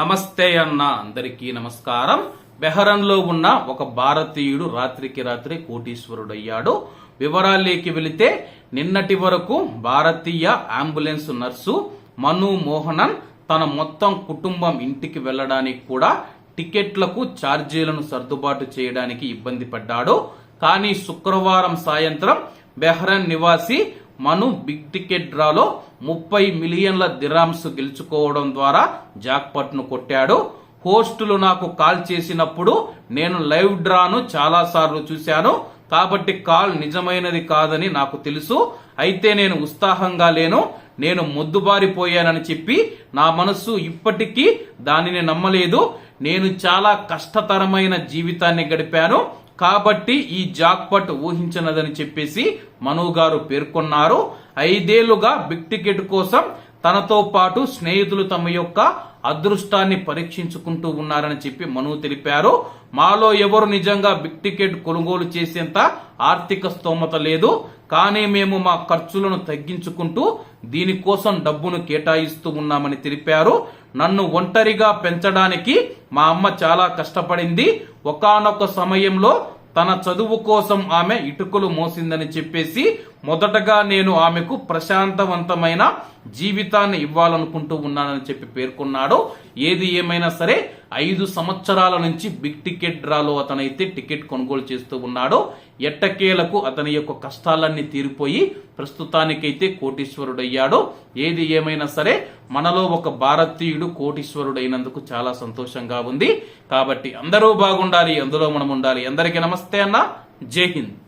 నమస్తే అన్న అందరికీ నమస్కారం. బెహరన్లో ఉన్న ఒక భారతీయుడు రాత్రికి రాత్రి కోటీశ్వరుడయ్యాడు. వివరాల్లోకి వెళితే నిన్నటి వరకు భారతీయ అంబులెన్స్ నర్సు మను మోహనన్ తన మొత్తం కుటుంబం ఇంటికి వెళ్ళడానికి కూడా టికెట్లకు ఛార్జీలను సర్దుబాటు చేయడానికి ఇబ్బంది పడ్డాడు. కానీ శుక్రవారం సాయంత్రం బెహ్రన్ నివాసి మను బిగ్ టికెట్ డ్రాలో ముప్పై మిలియన్ల దిరామ్స్ గెలుచుకోవడం ద్వారా జాక్పట్ను కొట్టాడు. హోస్టులు నాకు కాల్ చేసినప్పుడు నేను లైవ్ డ్రాను చాలా సార్లు చూశాను. కాబట్టి కాల్ నిజమైనది కాదని నాకు తెలుసు. అయితే నేను ఉత్సాహంగా లేను. నేను మొద్దుబారిపోయానని చెప్పి నా మనస్సు ఇప్పటికీ దానిని నమ్మలేదు. నేను చాలా కష్టతరమైన జీవితాన్ని గడిపాను. కాబట్టి ఈ జాక్పట్ ఊహించనదని చెప్పేసి మను గారు పేర్కొన్నారు. ఐదేళ్ళుగా బిగ్ టికెట్ కోసం తనతో పాటు స్నేహితులు తమ యొక్క అదృష్టాన్ని పరీక్షించుకుంటూ ఉన్నారని చెప్పి మను తెలిపారు. మాలో ఎవరు నిజంగా బిగ్ టికెట్ కొనుగోలు చేసేంత ఆర్థిక స్తోమత లేదు. కానీ మేము మా ఖర్చులను తగ్గించుకుంటూ దీనికోసం డబ్బును కేటాయిస్తూ ఉన్నామని తెలిపారు. నన్ను ఒంటరిగా పెంచడానికి మా అమ్మ చాలా కష్టపడింది. ఒకానొక సమయంలో తన చదువు కోసం ఆమె ఇటుకలు మోసిందని చెప్పేసి మొదటగా నేను ఆమెకు ప్రశాంతవంతమైన జీవితాన్ని ఇవ్వాలనుకుంటూ ఉన్నానని చెప్పి పేర్కొన్నాడు. ఏది ఏమైనా సరే ఐదు సంవత్సరాల నుంచి బిగ్ టికెట్ డ్రాలో అతనైతే టికెట్ కొనుగోలు చేస్తూ ఉన్నాడు. ఎట్టకేలకు అతని యొక్క కష్టాలన్నీ తీరిపోయి ప్రస్తుతానికైతే కోటీశ్వరుడయ్యాడు. ఏది ఏమైనా సరే మనలో ఒక భారతీయుడు కోటీశ్వరుడైనందుకు చాలా సంతోషంగా ఉంది. కాబట్టి అందరూ బాగుండాలి అందులో మనం ఉండాలి. అందరికీ నమస్తే అన్న. జై హింద్.